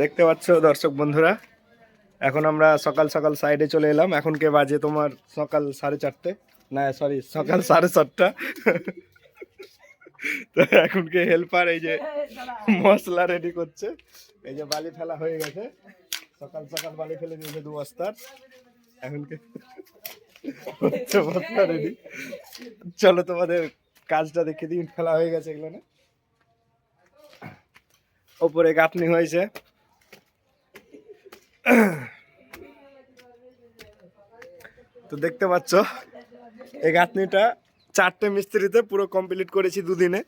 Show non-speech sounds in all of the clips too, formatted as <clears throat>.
দেখতে পাচ্ছ দর্শক বন্ধুরা, এখন আমরা সকাল সকাল সাইডে চলে এলাম। এখন কে বাজে তোমার সকাল সাড়ে চারটে? না সরি সকাল সাড়ে সাতটা। তো এখন কে হেল্পার এই যে মশলা রেডি করছে। এই যে বালি ফেলা হয়ে গেছে। সকাল সকাল বালি ফেলে দিয়েছে দু বস্তার। এখন কে হচ্ছে মশলা রেডি চলো তোমাদের কাজটা দেখে দিন ফেলা হয়ে গেছে এগুলো না। ওপরে গাঁথনি হয়েছে। তো দেখতে পাচ্ছ, এই গাঁথনিটা চারটে মিস্ত্রিতে পুরো কমপ্লিট করেছি দুদিনে।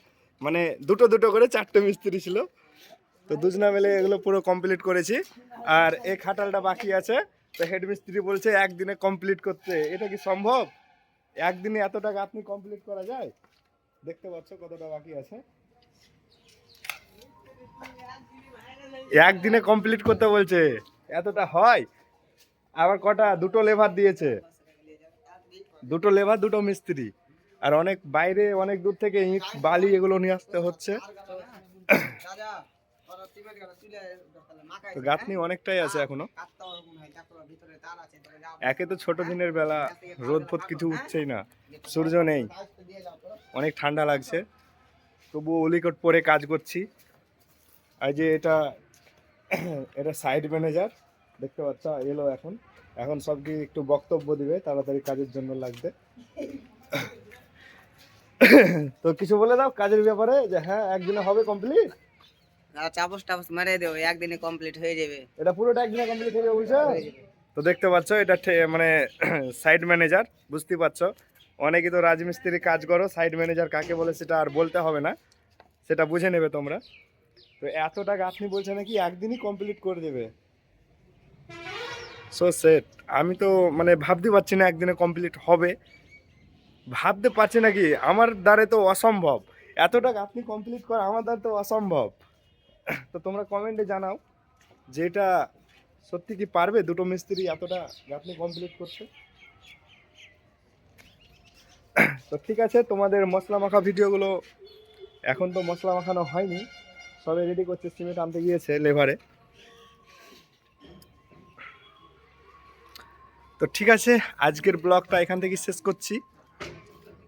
মানে দুটো দুটো করে চারটে মিস্ত্রি ছিল। তো দুজনা মিলে এগুলো পুরো কমপ্লিট করেছি। আর এই খাটালটা বাকি আছে। তো হেড মিস্ত্রি বলছে, একদিনে কমপ্লিট করতে। এটা কি সম্ভব? একদিনে এতটা গাঁথনি কমপ্লিট করা যায়? দেখতে পাচ্ছ কতটা বাকি আছে। একদিনে কমপ্লিট করতে বলছে। এতটা হয়? আবার কটা? দুটো লেবার দিয়েছে। দুটো লেবার, দুটো মিস্ত্রি। আর অনেক বাইরে, অনেক দূর থেকে ইট, বালি এগুলো নিয়ে আসতে হচ্ছে। তো গাঁথনি অনেকটাই আছে এখনও। একে তো ছোট দিনের বেলা, রোদ ফোদ কিছু উঠছেই না, সূর্য নেই। অনেক ঠান্ডা লাগছে। তবুও অলিকট পরে কাজ করছি। আর যে এটা এটা সাইড ম্যানেজার দেখতে পাচ্ছ, এলো এখন। এখন সব কি একটু বক্তব্য দিবে তাড়াতাড়ি কাজের জন্য লাগবে। তো কিছু বলে দাও কাজের ব্যাপারে যে হ্যাঁ একদিনে হবে কমপ্লিট আর চাপস টাপস মেরে দেবো একদিনে কমপ্লিট হয়ে যাবে। এটা পুরোটা একদিনে কমপ্লিট হবে বলছো তো দেখতে পাচ্ছ এটা ঠে- মানে <clears throat> সাইড ম্যানেজার বুঝতে পারছ? অনেকে তো রাজমিস্ত্রি কাজ করো সাইড ম্যানেজার কাকে বলে সেটা আর বলতে হবে না সেটা বুঝে নেবে তোমরা। তো এতটা গাঁথনি বলছে নাকি একদিনই কমপ্লিট করে দেবে? সো সেট আমি তো মানে ভাবতে পারছি না একদিনে কমপ্লিট হবে। ভাবতে পারছি না কি, আমার দ্বারে তো অসম্ভব। এতটা গাঁথনি কমপ্লিট করা আমার দ্বারা তো অসম্ভব। তো তোমরা কমেন্টে জানাও যে এটা সত্যি কি পারবে দুটো মিস্ত্রি এতটা গাঁথনি কমপ্লিট করতে? তো ঠিক আছে, তোমাদের মশলা মাখা ভিডিওগুলো এখন তো মশলা মাখানো হয়নি। সবে রেডি করছে, সিমেন্ট আনতে গিয়েছে লেভারে তো ঠিক আছে, আজকের ব্লগটা এখান থেকে শেষ করছি।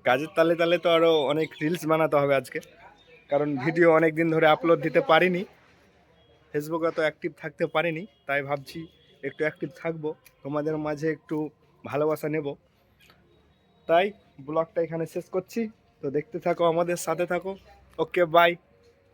কাজের তালে তালে তো আরও অনেক রিলস বানাতে হবে আজকে, কারণ ভিডিও অনেক দিন ধরে আপলোড দিতে পারিনি। ফেসবুকে তো অ্যাক্টিভ থাকতে পারিনি, তাই ভাবছি একটু অ্যাক্টিভ থাকব, তোমাদের মাঝে একটু ভালোবাসা নেব। তাই ব্লগটা এখানে শেষ করছি, তো দেখতে থাকো, আমাদের সাথে থাকো। Okay bye